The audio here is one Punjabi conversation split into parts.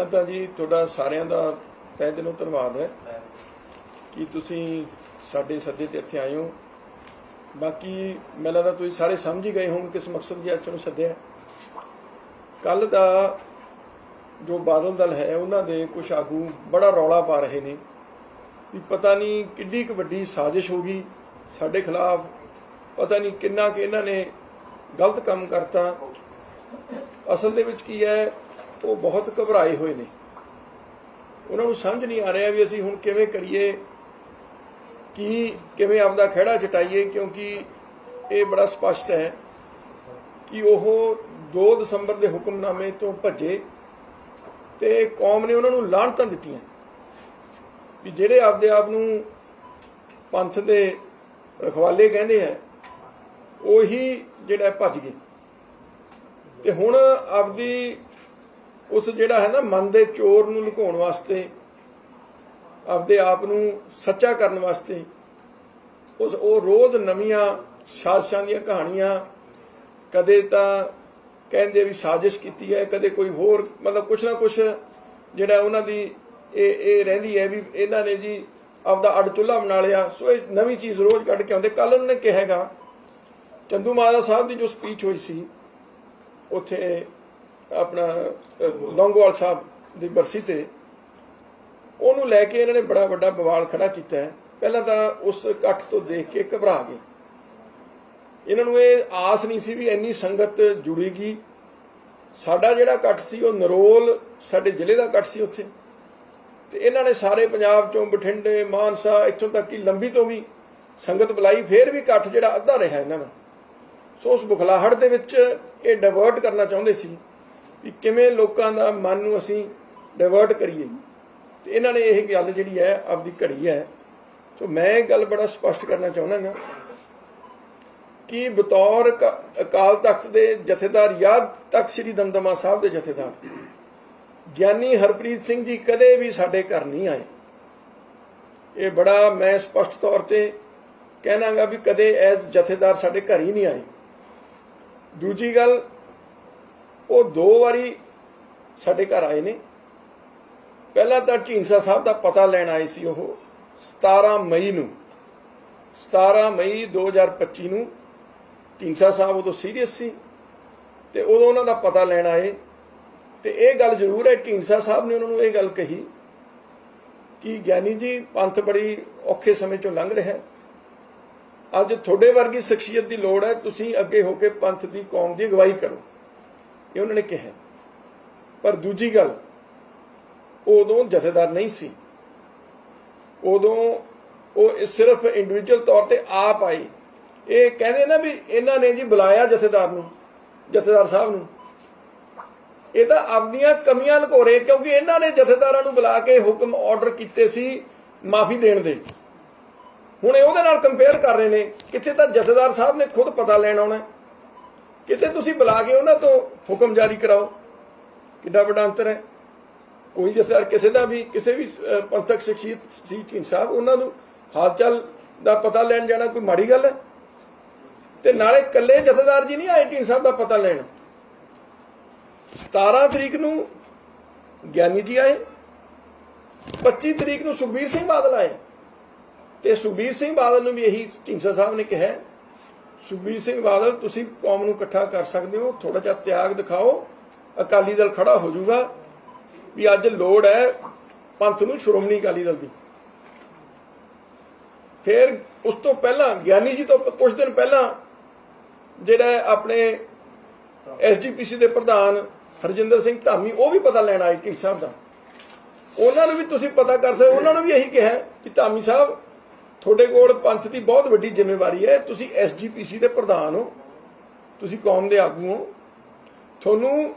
ਪਹਿਲਾਂ ਤਾਂ ਜੀ, ਤੁਹਾਡਾ ਸਾਰਿਆਂ ਦਾ ਤਹਿ ਦਿਲੋਂ ਧੰਨਵਾਦ ਹੈ ਕਿ ਤੁਸੀਂ ਸਾਡੇ ਸੱਦੇ ਤੇ ਇੱਥੇ ਆਏ ਹੋ। ਬਾਕੀ ਮੈਨੂੰ ਲੱਗਦਾ ਤੁਸੀਂ ਸਾਰੇ ਸਮਝ ਹੀ ਗਏ ਹੋਣ ਕਿਸ ਮਕਸਦ ਦੀ ਅੱਜ ਨੂੰ ਸੱਦਿਆ। ਕੱਲ ਦਾ ਜੋ ਬਾਦਲ ਦਲ ਹੈ, ਉਹਨਾਂ ਦੇ ਕੁਝ ਆਗੂ ਬੜਾ ਰੌਲਾ ਪਾ ਰਹੇ ਨੇ ਵੀ ਪਤਾ ਨਹੀਂ ਕਿੰਨੀ ਕੁ ਵੱਡੀ ਸਾਜ਼ਿਸ਼ ਹੋ ਗਈ ਸਾਡੇ ਖਿਲਾਫ। ਪਤਾ ਨਹੀਂ ਕਿੰਨਾ ਕਿ ਇਹਨਾਂ ਨੇ ਗਲਤ ਕੰਮ ਕਰਤਾ। ਅਸਲ ਦੇ ਵਿੱਚ ਕੀ ਹੈ ਉਹ ਬਹੁਤ ਘਬਰਾਏ ਹੋਏ ਨੇ। ਉਹਨਾਂ ਨੂੰ ਸਮਝ ਨਹੀਂ ਆ ਰਿਹਾ ਵੀ ਅਸੀਂ ਹੁਣ ਕਿਵੇਂ ਕਰੀਏ, ਕੀ ਕਿਵੇਂ ਆਪਦਾ ਖਿਹੜਾ ਚਟਾਈਏ ਕਿਉਂਕਿ ਇਹ ਬੜਾ ਸਪਸ਼ਟ ਹੈ ਕਿ ਉਹ 2 ਦਸੰਬਰ ਦੇ ਹੁਕਮਨਾਮੇ ਤੋਂ ਭੱਜੇ ਤੇ ਕੌਮ ਨੇ ਉਹਨਾਂ ਨੂੰ ਲਾਹਣਤਾਂ ਦਿੱਤੀਆਂ ਵੀ ਜਿਹੜੇ ਆਪਦੇ ਆਪ ਨੂੰ ਪੰਥ ਦੇ ਰਖਵਾਲੇ ਕਹਿੰਦੇ ਆ, ਉਹੀ ਜਿਹੜਾ ਭੱਜ ਗਏ। ਤੇ ਹੁਣ ਆਪਦੀ ਉਸ ਜਿਹੜਾ ਹੈ ਨਾ ਮਨ ਦੇ ਚੋਰ ਨੂੰ ਲੁਕਾਉਣ ਵਾਸਤੇ, ਆਪਦੇ ਆਪ ਨੂੰ ਸੱਚਾ ਕਰਨ ਵਾਸਤੇ, ਉਸ ਉਹ ਰੋਜ਼ ਨਵੀਆਂ ਸਾਜ਼ਿਸ਼ਾਂ ਦੀਆਂ ਕਹਾਣੀਆਂ, ਕਦੇ ਤਾਂ ਕਹਿੰਦੇ ਵੀ ਸਾਜ਼ਿਸ਼ ਕੀਤੀ ਹੈ, ਕਦੇ ਕੋਈ ਹੋਰ, ਮਤਲਬ ਕੁਛ ਨਾ ਕੁਛ ਜਿਹੜਾ ਉਹਨਾਂ ਦੀ ਇਹ ਇਹ ਰਹਿੰਦੀ ਹੈ ਵੀ ਇਹਨਾਂ ਨੇ ਜੀ ਆਪਦਾ ਅੜ ਚੁੱਲ੍ਹਾ ਬਣਾ ਲਿਆ। ਸੋ ਇਹ ਨਵੀਂ ਚੀਜ਼ ਰੋਜ਼ ਕੱਢ ਕੇ ਆਉਂਦੇ। ਕੱਲ ਉਹਨਾਂ ਨੇ ਕਿਹਾਗਾ ਚੰਦੂ ਮਹਾਰਾਜ ਸਾਹਿਬ ਦੀ ਜੋ ਸਪੀਚ ਹੋਈ ਸੀ, ਉੱਥੇ ਆਪਣਾ ਅਹ, ਲੌਂਗੋਵਾਲ ਸਾਹਿਬ ਦੀ ਬਰਸੀ ਤੇ ਉਹਨੂੰ ਲੈ ਕੇ ਇਹਨਾਂ ਨੇ ਬੜਾ ਵੱਡਾ ਬਵਾਲ ਖੜਾ ਕੀਤਾ ਹੈ। ਪਹਿਲਾਂ ਤਾਂ ਉਸ ਇਕੱਠ ਤੋਂ ਦੇਖ ਕੇ ਘਬਰਾ ਗਏ। ਇਹਨਾਂ ਨੂੰ ਇਹ ਆਸ ਨਹੀਂ ਸੀ ਵੀ ਇੰਨੀ ਸੰਗਤ ਜੁੜੇਗੀ। ਸਾਡਾ ਜਿਹੜਾ ਇਕੱਠ ਸੀ ਉਹ ਨਰੋਲ ਸਾਡੇ ਜ਼ਿਲ੍ਹੇ ਦਾ ਇਕੱਠ ਸੀ ਉੱਥੇ। ਤੇ ਇਹਨਾਂ ਨੇ ਸਾਰੇ ਪੰਜਾਬ ਚੋਂ ਬਠਿੰਡੇ ਮਾਨਸਾ ਇੱਥੋਂ ਤੱਕ ਕਿ ਲੰਬੀ ਤੋਂ ਵੀ ਸੰਗਤ ਬੁਲਾਈ। ਫੇਰ ਵੀ ਇਕੱਠ ਜਿਹੜਾ ਅੱਧਾ ਰਿਹਾ ਇਹਨਾਂ ਦਾ। ਸੋ ਉਸ ਬੁਖਲਾਹਟ ਦੇ ਵਿੱਚ ਇਹ ਡਾਇਵਰਟ ਕਰਨਾ ਚਾਹੁੰਦੇ ਸੀ। ਵੀ ਕਿਵੇਂ ਲੋਕਾਂ ਦਾ ਮਨ ਨੂੰ ਅਸੀਂ ਡਾਇਵਰਟ ਕਰੀਏ। ਤੇ ਇਹਨਾਂ ਨੇ ਇਹ ਗੱਲ ਜਿਹੜੀ ਹੈ, ਆਪਦੀ ਘੜੀ ਹੈ, ਸੋ ਮੈਂ ਇਹ ਗੱਲ ਬੜਾ ਸਪਸ਼ਟ ਕਰਨਾ ਚਾਹੁੰਦਾ ਹਾਂ ਕਿ ਬਤੌਰ ਅਕਾਲ ਤਖਤ ਦੇ ਜਥੇਦਾਰ ਯਾਦ ਤਖਤ ਸ੍ਰੀ ਦਮਦਮਾ ਸਾਹਿਬ ਦੇ ਜਥੇਦਾਰ, ਗਿਆਨੀ ਹਰਪ੍ਰੀਤ ਸਿੰਘ ਜੀ ਕਦੇ ਵੀ ਸਾਡੇ ਘਰ ਨਹੀਂ ਆਏ। ਇਹ ਬੜਾ ਮੈਂ ਸਪਸ਼ਟ ਤੌਰ ਤੇ ਕਹਿਣਾਗਾ ਵੀ ਕਦੇ ਐਸ ਜਥੇਦਾਰ ਸਾਡੇ ਘਰ ਹੀ ਨਹੀਂ ਆਏ। ਦੂਜੀ ਗੱਲ ਉਹ ਦੋ ਵਾਰੀ ਸਾਡੇ ਘਰ ਆਏ ਨੇ। ਪਹਿਲਾਂ ਤਾਂ ਢੀਂਸਾ ਸਾਹਿਬ ਦਾ ਪਤਾ ਲੈਣ ਆਏ ਸੀ ਉਹ 17 ਮਈ ਨੂੰ। 17 ਮਈ 2025 ਨੂੰ ਢੀਂਸਾ ਸਾਹਿਬ ਉਦੋਂ ਸੀਰੀਅਸ ਸੀ ਤੇ ਉਦੋਂ ਉਹਨਾਂ ਦਾ ਪਤਾ ਲੈਣ ਆਏ। ਤੇ ਇਹ ਗੱਲ ਜ਼ਰੂਰ ਹੈ ਢੀਂਸਾ ਸਾਹਿਬ ਨੇ ਉਹਨਾਂ ਨੂੰ ਇਹ ਗੱਲ ਕਹੀ ਕਿ ਗਿਆਨੀ ਜੀ, ਪੰਥ ਬੜੀ ਔਖੇ ਸਮੇਂ ਚੋਂ ਲੰਘ ਰਿਹਾ ਹੈ। ਅੱਜ ਤੁਹਾਡੇ ਵਰਗੀ ਸ਼ਖਸੀਅਤ ਦੀ ਲੋੜ ਹੈ, ਤੁਸੀਂ ਅੱਗੇ ਹੋ ਕੇ ਪੰਥ ਦੀ ਕੌਮ ਦੀ ਅਗਵਾਈ ਕਰੋ। ਇਹ ਉਹਨਾਂ ਨੇ ਕਿਹਾ। ਪਰ ਦੂਜੀ ਗੱਲ, ਉਦੋਂ ਜਥੇਦਾਰ ਨਹੀਂ ਸੀ। ਉਦੋਂ ਉਹ ਸਿਰਫ ਇੰਡੀਵਿਜੂਅਲ ਤੌਰ ਤੇ ਆਪ ਆਏ। ਇਹ ਕਹਿੰਦੇ ਨਾ ਵੀ ਇਹਨਾਂ ਨੇ ਜੀ ਬੁਲਾਇਆ ਜਥੇਦਾਰ ਨੂੰ, ਜਥੇਦਾਰ ਸਾਹਿਬ ਨੂੰ। ਇਹ ਤਾਂ ਆਪਣੀਆਂ ਕਮੀਆਂ ਲੁਕੋ ਰਹੇ ਕਿਉਂਕਿ ਇਹਨਾਂ ਨੇ ਜਥੇਦਾਰਾਂ ਨੂੰ ਬੁਲਾ ਕੇ ਹੁਕਮ ਆਰਡਰ ਕੀਤੇ ਸੀ ਮਾਫੀ ਦੇਣ ਦੇ। ਹੁਣ ਇਹ ਉਹਦੇ ਨਾਲ ਕੰਪੇਅਰ ਕਰ ਰਹੇ ਨੇ, ਕਿੱਥੇ ਤਾਂ ਜਥੇਦਾਰ ਸਾਹਿਬ ਨੇ ਖੁਦ ਪਤਾ ਲੈਣ ਆਉਣਾ। ਕਿਤੇ ਤੁਸੀਂ ਬੁਲਾ ਕੇ ਉਹਨਾਂ ਤੋਂ ਹੁਕਮ ਜਾਰੀ ਕਰਾਓ। ਕਿੱਡਾ ਵੱਡਾ ਅੰਤਰ ਹੈ। ਕੋਈ ਜਥੇਦਾਰ ਕਿਸੇ ਦਾ ਵੀ, ਕਿਸੇ ਵੀ ਪੰਥਕ ਸ਼ਖਸੀਅਤ ਸੀ ਢੀਂਡ ਸਾਹਿਬ, ਉਹਨਾਂ ਨੂੰ ਹਾਲ ਚਾਲ ਦਾ ਪਤਾ ਲੈਣ ਜਾਣਾ ਕੋਈ ਮਾੜੀ ਗੱਲ ਹੈ। ਤੇ ਨਾਲੇ ਇਕੱਲੇ ਜਥੇਦਾਰ ਜੀ ਨਹੀਂ ਆਏ ਢੀਂਡ ਸਾਹਿਬ ਦਾ ਪਤਾ ਲੈਣ। 17 ਤਰੀਕ ਨੂੰ ਗਿਆਨੀ ਜੀ ਆਏ। 25 ਤਰੀਕ ਨੂੰ ਸੁਖਬੀਰ ਸਿੰਘ ਬਾਦਲ ਆਏ। ਤੇ ਸੁਖਬੀਰ ਸਿੰਘ ਬਾਦਲ ਨੂੰ ਵੀ ਇਹੀ ਢੀਂਡਸਾ ਸਾਹਿਬ ਨੇ ਕਿਹਾ ਸੁਖਬੀਰ ਸਿੰਘ ਬਾਦਲ, ਤੁਸੀਂ ਕੌਮ ਨੂੰ ਇਕੱਠਾ ਕਰ ਸਕਦੇ ਹੋ ਥੋੜਾ ਜਿਹਾ ਤਿਆਗ ਦਿਖਾਓ, ਅਕਾਲੀ ਦਲ ਖੜਾ ਹੋ ਜਾਊਗਾ। ਵੀ ਅੱਜ ਲੋੜ ਹੈ ਪੰਥ ਨੂੰ ਸ਼੍ਰੋਮਣੀ ਅਕਾਲੀ ਦਲ ਦੀ। ਫਿਰ ਉਸ ਤੋਂ ਪਹਿਲਾਂ, ਗਿਆਨੀ ਜੀ ਤੋਂ ਕੁਝ ਦਿਨ ਪਹਿਲਾਂ ਜਿਹੜਾ ਆਪਣੇ ਐਸਜੀਪੀਸੀ ਦੇ ਪ੍ਰਧਾਨ ਹਰਜਿੰਦਰ ਸਿੰਘ ਧਾਮੀ, ਉਹ ਵੀ ਪਤਾ ਲੈਣ ਆਏ ਢੀਂਡ ਸਾਹਿਬ ਦਾ। ਉਹਨਾਂ ਨੂੰ ਵੀ ਤੁਸੀਂ ਪਤਾ ਕਰ ਸਕਦੇ ਉਹਨਾਂ ਨੂੰ ਵੀ ਇਹੀ ਕਿਹਾ ਕਿ ਧਾਮੀ ਸਾਹਿਬ ਤੁਹਾਡੇ ਕੋਲ ਪੰਥ ਦੀ ਬਹੁਤ ਵੱਡੀ ਜ਼ਿੰਮੇਵਾਰੀ ਹੈ। ਤੁਸੀਂ ਐਸਜੀਪੀਸੀ ਦੇ ਪ੍ਰਧਾਨ ਹੋ। ਤੁਸੀਂ ਕੌਮ ਦੇ ਆਗੂ ਹੋ। ਤੁਹਾਨੂੰ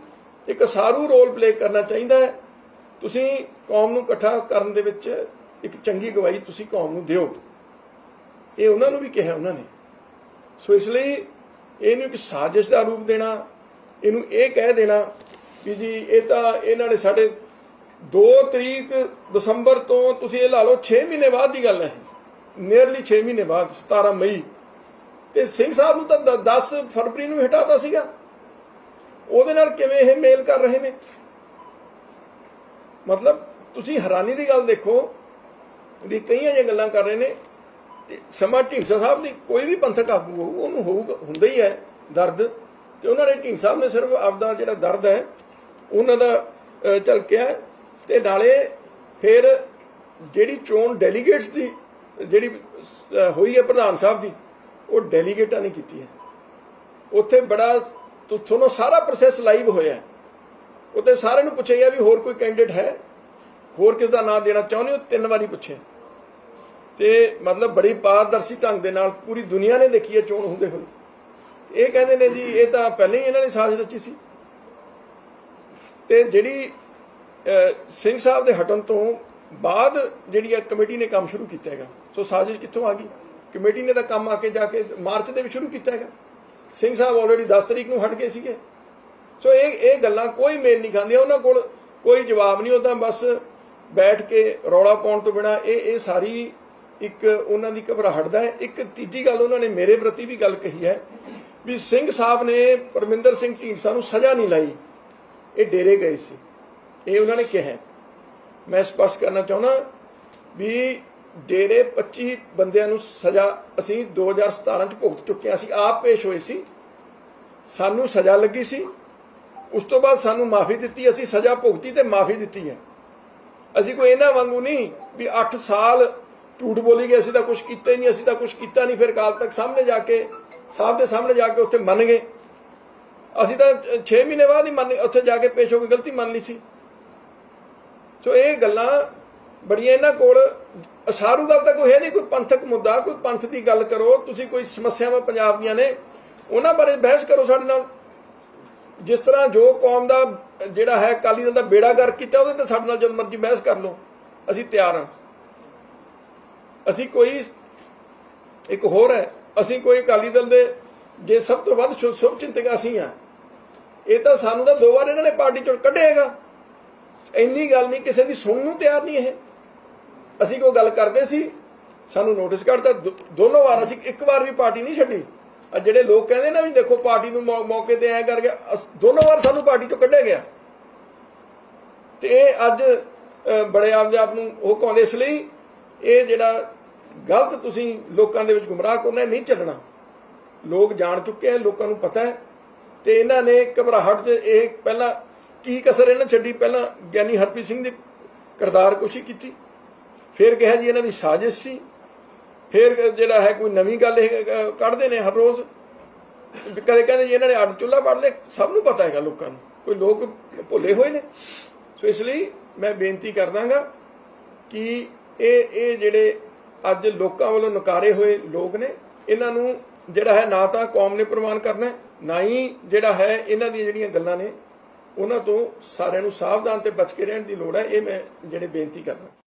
ਇੱਕ ਸਾਰੂ ਰੋਲ ਪਲੇ ਕਰਨਾ ਚਾਹੀਦਾ ਹੈ। ਤੁਸੀਂ ਕੌਮ ਨੂੰ ਇਕੱਠਾ ਕਰਨ ਦੇ ਵਿੱਚ ਇੱਕ ਚੰਗੀ ਗਵਾਹੀ ਤੁਸੀਂ ਕੌਮ ਨੂੰ ਦਿਓ। ਇਹ ਉਹਨਾਂ ਨੂੰ ਵੀ ਕਿਹਾ ਉਹਨਾਂ ਨੇ। ਸੋ ਇਸ ਲਈ ਇਹਨੂੰ ਇੱਕ ਸਾਜ਼ਿਸ਼ ਦਾ ਰੂਪ ਦੇਣਾ, ਇਹਨੂੰ ਇਹ ਕਹਿ ਦੇਣਾ ਵੀ ਜੀ, ਇਹ ਤਾਂ ਇਹਨਾਂ ਨੇ ਸਾਡੇ 2 ਤਰੀਕ ਦਸੰਬਰ ਤੋਂ ਤੁਸੀਂ ਇਹ ਲਾ ਲਓ 6 ਮਹੀਨੇ ਬਾਅਦ ਦੀ ਗੱਲ ਹੈ। ਨੀਅਰਲੀ 6 ਮਹੀਨੇ ਬਾਅਦ 17 ਮਈ। ਤੇ ਸਿੰਘ ਸਾਹਿਬ ਨੂੰ ਤਾਂ 10 ਫਰਵਰੀ ਨੂੰ ਹਟਾਤਾ ਸੀਗਾ। ਉਹਦੇ ਨਾਲ ਕਿਵੇਂ ਇਹ ਮੇਲ ਕਰ ਰਹੇ ਨੇ? ਮਤਲਬ ਤੁਸੀਂ ਹੈਰਾਨੀ ਦੀ ਗੱਲ ਦੇਖੋ ਵੀ ਕਈਆਂ ਜਿਹੀਆਂ ਗੱਲਾਂ ਕਰ ਰਹੇ ਨੇ ਤੇ ਸਮਾਂ ਢੀਂਡਸਾ ਸਾਹਿਬ ਦੀ ਕੋਈ ਵੀ ਪੰਥਕ ਆਗੂ ਹੋਊ, ਉਹਨੂੰ ਹੋਊਗਾ, ਹੁੰਦਾ ਹੀ ਹੈ ਦਰਦ। ਤੇ ਉਹਨਾਂ ਨੇ ਢੀਂਡਸਾ ਸਾਹਿਬ ਨੇ ਸਿਰਫ ਆਪਦਾ ਜਿਹੜਾ ਦਰਦ ਹੈ, ਉਹਨਾਂ ਦਾ ਝਲਕਿਆ। ਤੇ ਨਾਲੇ ਫਿਰ ਜਿਹੜੀ ਚੋਣ ਡੈਲੀਗੇਟਸ ਦੀ ਜਿਹੜੀ ਹੋਈ ਹੈ ਪ੍ਰਧਾਨ ਸਾਹਿਬ ਦੀ, ਉਹ ਡੈਲੀਗੇਟਾਂ ਨੇ ਕੀਤੀ ਹੈ। ਉੱਥੇ ਬੜਾ ਤੁਹਾਨੂੰ ਸਾਰਾ ਪ੍ਰੋਸੈਸ ਲਾਈਵ ਹੋਇਆ ਹੈ। ਸਾਰਿਆਂ ਨੂੰ ਪੁੱਛਿਆ ਗਿਆ ਵੀ ਹੋਰ ਕੋਈ ਕੈਂਡੀਡੇਟ ਹੈ? ਹੋਰ ਕਿਸ ਦਾ ਨਾਮ ਦੇਣਾ ਚਾਹੁੰਦੇ ਹੋ? ਤਿੰਨ ਵਾਰੀ ਪੁੱਛਿਆ। ਤੇ ਮਤਲਬ ਬੜੀ ਪਾਰਦਰਸ਼ੀ ਢੰਗ ਦੇ ਨਾਲ ਪੂਰੀ ਦੁਨੀਆ ਨੇ ਦੇਖੀ ਹੈ ਚੋਣ ਹੁੰਦੇ ਹੋਏ। ਇਹ ਕਹਿੰਦੇ ਨੇ ਜੀ, ਇਹ ਤਾਂ ਪਹਿਲਾਂ ਹੀ ਇਹਨਾਂ ਨੇ ਸਾਜ਼ਿਸ਼ ਰਚੀ ਸੀ। ਤੇ ਜਿਹੜੀ ਸਿੰਘ ਸਾਹਿਬ ਦੇ ਹਟਣ ਤੋਂ ਬਾਅਦ ਜਿਹੜੀ ਇਹ ਕਮੇਟੀ ਨੇ ਕੰਮ ਸ਼ੁਰੂ ਕੀਤਾ ਹੈਗਾ। ਸੋ ਸਾਜ਼ਿਸ਼ ਕਿੱਥੋਂ ਆ ਗਈ? ਕਮੇਟੀ ਨੇ ਤਾਂ ਕੰਮ ਆ ਕੇ ਜਾ ਕੇ ਮਾਰਚ ਦੇ ਵਿੱਚ ਸ਼ੁਰੂ ਕੀਤਾ ਹੈਗਾ। ਸਿੰਘ ਸਾਹਿਬ ਆਲਰੇਡੀ 10 ਤਰੀਕ ਨੂੰ ਹਟ ਗਏ ਸੀਗੇ। ਸੋ ਇਹ ਇਹ ਗੱਲਾਂ ਕੋਈ ਮੇਲ ਨਹੀਂ ਖਾਂਦੀਆਂ ਉਹਨਾਂ ਕੋਲ ਕੋਈ ਜਵਾਬ ਨਹੀਂ। ਉਹਦਾ ਬਸ ਬੈਠ ਕੇ ਰੌਲਾ ਪਾਉਣ ਤੋਂ ਬਿਨਾ ਇਹ ਇਹ ਸਾਰੀ ਇੱਕ ਉਹਨਾਂ ਦੀ ਘਬਰਾਹਟ ਦਾ ਹੈ। ਇੱਕ ਤੀਜੀ ਗੱਲ ਉਹਨਾਂ ਨੇ ਮੇਰੇ ਪ੍ਰਤੀ ਵੀ ਗੱਲ ਕਹੀ ਹੈ ਵੀ ਸਿੰਘ ਸਾਹਿਬ ਨੇ ਪਰਮਿੰਦਰ ਸਿੰਘ ਢੀਂਡਸਾ ਨੂੰ ਸਜ਼ਾ ਨਹੀਂ ਲਾਈ। ਇਹ ਡੇਰੇ ਗਏ ਸੀ। ਇਹ ਉਹਨਾਂ ਨੇ ਕਿਹਾ ਮੈਂ ਸਪਸ਼ਟ ਕਰਨਾ ਚਾਹੁੰਦਾ ਵੀ ਡੇਰੇ 25 ਬੰਦਿਆਂ ਨੂੰ ਸਜ਼ਾ ਅਸੀਂ 2017 ਚ ਭੁਗਤ ਚੁੱਕੇ ਹਾਂ। ਅਸੀਂ ਆਪ ਪੇਸ਼ ਹੋਏ ਸੀ। ਸਾਨੂੰ ਸਜ਼ਾ ਲੱਗੀ ਸੀ। ਉਸ ਤੋਂ ਬਾਅਦ ਸਾਨੂੰ ਮਾਫੀ ਦਿੱਤੀ। ਅਸੀਂ ਸਜ਼ਾ ਭੁਗਤੀ ਤੇ ਮਾਫੀ ਦਿੱਤੀ ਹੈ। ਅਸੀਂ ਕੋਈ ਇਹਨਾਂ ਵਾਂਗੂ ਨਹੀਂ ਵੀ 8 ਸਾਲ ਝੂਠ ਬੋਲੀ ਗਏ। ਅਸੀਂ ਤਾਂ ਕੁਝ ਕੀਤਾ ਹੀ ਨਹੀਂ। ਅਸੀਂ ਤਾਂ ਕੁਝ ਕੀਤਾ ਨਹੀਂ। ਫਿਰ ਕਾਲ ਤੱਕ ਸਾਹਮਣੇ ਜਾ ਕੇ, ਸਾਹਿਬ ਦੇ ਸਾਹਮਣੇ ਜਾ ਕੇ ਉੱਥੇ ਮੰਨ ਗਏ। ਅਸੀਂ ਤਾਂ 6 ਮਹੀਨੇ ਬਾਅਦ ਹੀ ਮੰਨ, ਉੱਥੇ ਜਾ ਕੇ ਪੇਸ਼ ਹੋ ਕੇ ਗਲਤੀ ਮੰਨ ਲਈ ਸੀ। ਸੋ ਇਹ ਗੱਲਾਂ ਬੜੀਆਂ ਇਹਨਾਂ ਕੋਲ ਅਸਾਰੂ ਗੱਲ ਤਾਂ ਕੋਈ ਹੈ ਨਹੀਂ, ਕੋਈ ਪੰਥਕ ਮੁੱਦਾ, ਕੋਈ ਪੰਥ ਦੀ ਗੱਲ ਕਰੋ, ਤੁਸੀਂ ਕੋਈ ਸਮੱਸਿਆਵਾਂ ਪੰਜਾਬ ਦੀਆਂ ਨੇ, ਉਹਨਾਂ ਬਾਰੇ ਬਹਿਸ ਕਰੋ ਸਾਡੇ ਨਾਲ। ਜਿਸ ਤਰ੍ਹਾਂ ਜੋ ਕੌਮ ਦਾ ਜਿਹੜਾ ਹੈ, ਅਕਾਲੀ ਦਲ ਦਾ ਬੇੜਾਗਰ ਕੀਤਾ, ਉਹਦੇ ਤੇ ਸਾਡੇ ਨਾਲ ਜਦ ਮਰਜ਼ੀ ਬਹਿਸ ਕਰ ਲਓ, ਅਸੀਂ ਤਿਆਰ ਹਾਂ। ਅਸੀਂ ਕੋਈ ਇੱਕ ਹੋਰ ਹੈ, ਅਸੀਂ ਕੋਈ ਅਕਾਲੀ ਦਲ ਦੇ ਜੇ ਸਭ ਤੋਂ ਵੱਧ ਸ਼ੁਭ ਚਿੰਤਕ ਅਸੀਂ ਆ ਇਹ ਤਾਂ ਸਾਨੂੰ ਤਾਂ ਦੋ ਵਾਰ ਇਹਨਾਂ ਨੇ ਪਾਰਟੀ ਚੋਂ ਕੱਢਿਆਗਾ ਇੰਨੀ ਗੱਲ ਨਹੀਂ, ਕਿਸੇ ਦੀ ਸੁਣਨ ਨੂੰ ਤਿਆਰ ਨਹੀਂ ਇਹ। ਅਸੀਂ ਕੋਈ ਗੱਲ ਕਰਦੇ ਸੀ, ਸਾਨੂੰ ਨੋਟਿਸ ਕੱਢਦਾ ਦੋਨੋਂ ਵਾਰ ਅਸੀਂ ਇੱਕ ਵਾਰ ਵੀ ਪਾਰਟੀ ਨਹੀਂ ਛੱਡੀ। ਆ ਜਿਹੜੇ ਲੋਕ ਕਹਿੰਦੇ ਨਾ ਵੀ ਦੇਖੋ ਪਾਰਟੀ ਨੂੰ ਮੌਕੇ ਤੇ ਐ ਕਰਕੇ ਅਸ- ਦੋਨੋਂ ਵਾਰ ਸਾਨੂੰ ਪਾਰਟੀ ਤੋਂ ਕੱਢਿਆ ਗਿਆ। ਤੇ ਇਹ ਅੱਜ ਬੜੇ ਆਪਦੇ ਆਪ ਨੂੰ ਉਹ ਕਹਿੰਦੇ ਇਸ ਲਈ ਇਹ ਜਿਹੜਾ ਗਲਤ ਤੁਸੀਂ ਲੋਕਾਂ ਦੇ ਵਿੱਚ ਗੁੰਮਰਾਹ ਕਰਨਾ ਨਹੀਂ ਚੱਲਣਾ। ਲੋਕ ਜਾਣ ਚੁੱਕੇ ਆ ਲੋਕਾਂ ਨੂੰ ਪਤਾ ਹੈ। ਤੇ ਇਹਨਾਂ ਨੇ ਘਬਰਾਹਟ 'ਚ ਇਹ ਪਹਿਲਾਂ ਕੀ ਕਸਰ ਇਹਨਾਂ ਛੱਡੀ? ਪਹਿਲਾਂ ਗਿਆਨੀ ਹਰਪ੍ਰੀਤ ਸਿੰਘ ਦੀ ਕਰਤਾਰ ਕੁਸ਼ੀ ਕੀਤੀ। ਫਿਰ ਕਿਹਾ ਜੀ, ਇਹਨਾਂ ਦੀ ਸਾਜ਼ਿਸ਼ ਸੀ। ਫਿਰ ਜਿਹੜਾ ਹੈ, ਕੋਈ ਨਵੀਂ ਗੱਲ ਇਹ ਕੱਢਦੇ ਨੇ ਹਰ ਰੋਜ਼। ਕਦੇ ਕਹਿੰਦੇ ਜੀ, ਇਹਨਾਂ ਨੇ ਅੱਡ ਚੁੱਲਾ ਪੜ ਲਏ। ਸਭ ਨੂੰ ਪਤਾ ਹੈਗਾ ਲੋਕਾਂ ਨੂੰ। ਕੋਈ ਲੋਕ ਭੁੱਲੇ ਹੋਏ ਨੇ। ਸੋ ਇਸ ਲਈ ਮੈਂ ਬੇਨਤੀ ਕਰਦਾਗਾ ਕਿ ਇਹ ਇਹ ਜਿਹੜੇ ਅੱਜ ਲੋਕਾਂ ਵੱਲੋਂ ਨਕਾਰੇ ਹੋਏ ਲੋਕ ਨੇ, ਇਹਨਾਂ ਨੂੰ ਜਿਹੜਾ ਹੈ, ਨਾ ਤਾਂ ਕੌਮ ਨੇ ਪ੍ਰਮਾਣ ਕਰਨਾ ਨਾ ਹੀ ਜਿਹੜਾ ਹੈ, ਇਹਨਾਂ ਦੀਆਂ ਜਿਹੜੀਆਂ ਗੱਲਾਂ ਨੇ ਉਹਨਾਂ ਤੋਂ ਸਾਰਿਆਂ ਨੂੰ ਸਾਵਧਾਨ ਤੇ ਬਚ ਕੇ ਰਹਿਣ ਦੀ ਲੋੜ ਹੈ। ਇਹ ਮੈਂ ਜਿਹੜੇ ਬੇਨਤੀ ਕਰਦਾ